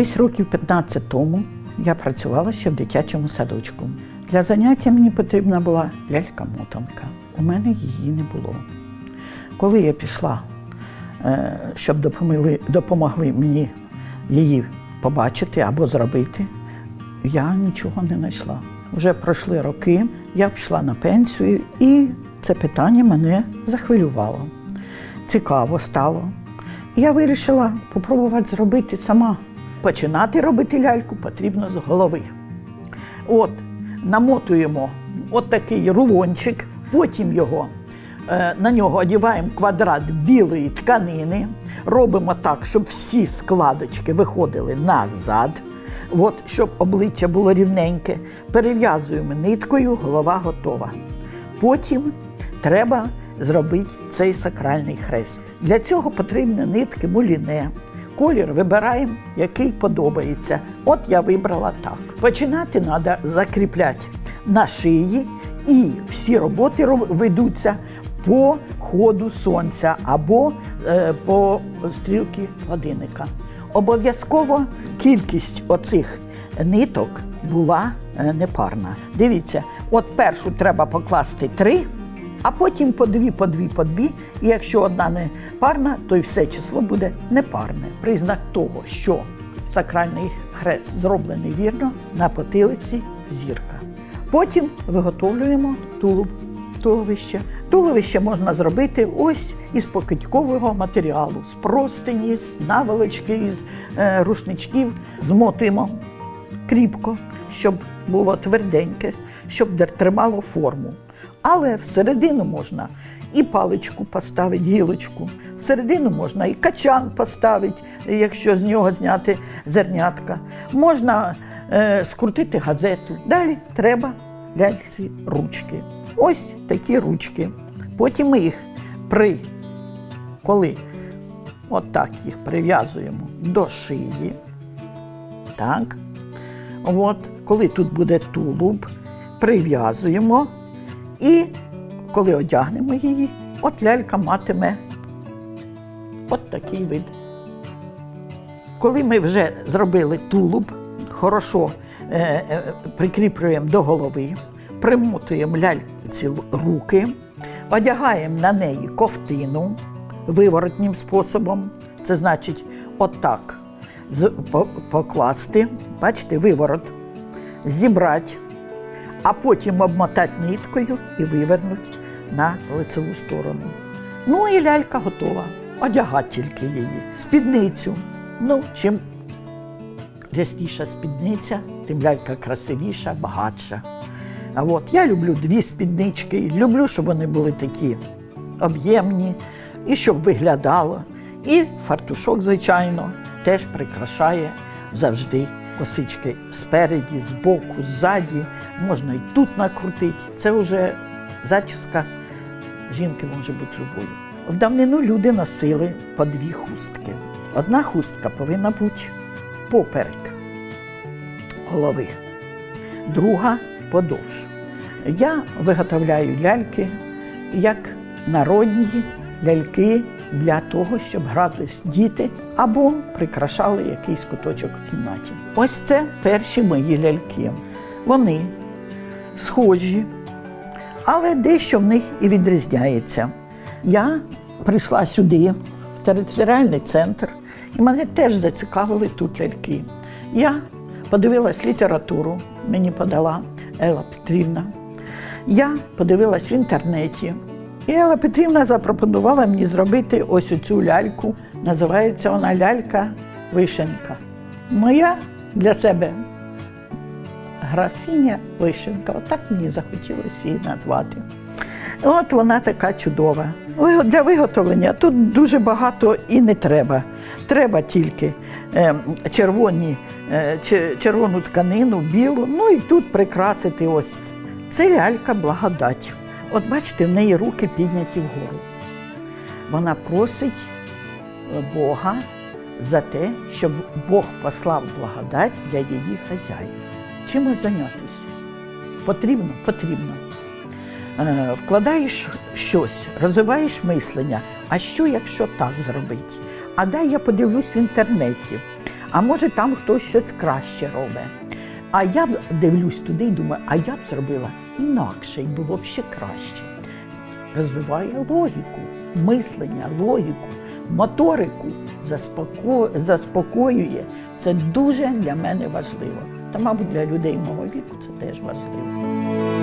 Десь років 15 тому я працювала ще в дитячому садочку. Для заняття мені потрібна була лялька-мотанка. У мене її не було. Коли я пішла, е, щоб допомогли, допомогли мені її побачити або зробити, я нічого не знайшла. Вже пройшли роки, я пішла на пенсію, і це питання мене захвилювало. Цікаво стало. Я вирішила спробувати зробити сама. Починати робити ляльку потрібно з голови. От, намотуємо от рулончик, потім його, е, на нього одягаємо квадрат білої тканини, робимо так, щоб всі складочки виходили назад, от, щоб обличчя було рівненьке. Перев'язуємо ниткою, голова готова. Потім треба зробити цей сакральний хрест. Для цього потрібні нитки муліне. Колір вибираємо, який подобається. От я вибрала так. Починати треба закріпляти на шиї, і всі роботи роб- ведуться по ходу сонця або е, по стрілки годинника. Обов'язково кількість оцих ниток була е, непарна. Дивіться, от першу треба покласти три, а потім по дві, по дві, по дві. І якщо одна не парна, то й все число буде непарне. Признак того, що сакральний хрест зроблений вірно на потилиці зірка. Потім виготовлюємо тулуб. Туловище. Туловище можна зробити ось із покидькового матеріалу, з простині, з наволочки, з е, рушничків. Змотуємо кріпко, щоб було тверденьке, щоб тримало форму. Але всередину можна і паличку поставити, гілочку. Всередину можна і качан поставити, якщо з нього зняти зернятка. Можна е, скрутити газету. Далі треба ляльці ручки. Ось такі ручки. Потім ми їх при коли отак їх прив'язуємо до шиї. Так. От, коли тут буде тулуб, прив'язуємо і коли одягнемо її, от лялька матиме от такий вид. Коли ми вже зробили тулуб, хорошо е, е, прикріплюємо до голови, примотуємо ляльці руки, одягаємо на неї ковтину виворотнім способом. Це значить, отак покласти, бачите, виворот, зібрати, а потім обмотати ниткою і вивернути на лицеву сторону. Ну і лялька готова. Одягати тільки її. Спідницю. Ну, чим рясніша спідниця, тим лялька красивіша, багатша. А от я люблю дві спіднички, люблю, щоб вони були такі об'ємні, і щоб виглядало. І фартушок, звичайно, теж прикрашає завжди косички спереді, збоку, ззаді. Можна і тут накрутити. Це вже зачіска жінки може бути любою. В давнину люди носили по дві хустки. Одна хустка повинна бути впоперек голови, друга подовж. Я виготовляю ляльки як народні ляльки для того, щоб грались діти або прикрашали якийсь куточок в кімнаті. Ось це перші мої ляльки. Вони схожі, але дещо в них і відрізняється. Я прийшла сюди, в територіальний центр, і мене теж зацікавили тут ляльки. Я подивилась літературу, мені подала Елла Петрівна. Я подивилась в інтернеті. І Елла Петрівна запропонувала мені зробити ось оцю ляльку. Називається вона лялька Вишенка. Моя для себе графіня Вишенка. Отак мені захотілося її назвати. От вона така чудова. Для виготовлення тут дуже багато і не треба. Треба тільки е, червоні, е, червону тканину, білу, ну і тут прикрасити ось. Це лялька благодать. От бачите, в неї руки підняті вгору. Вона просить е, Бога за те, щоб Бог послав благодать для її хазяїв. Чимось зайнятися? Потрібно? Потрібно. Е, Вкладаєш щось, розвиваєш мислення. А що, якщо так зробити? А дай я подивлюсь в інтернеті. а може там хтось щось краще робить. А я дивлюсь туди і думаю, а я б зробила інакше і було б ще краще. Розвиває логіку, мислення, логіку, моторику, заспоко... заспокоює. Це дуже для мене важливо. Та, мабуть, для людей мого віку це теж важливо.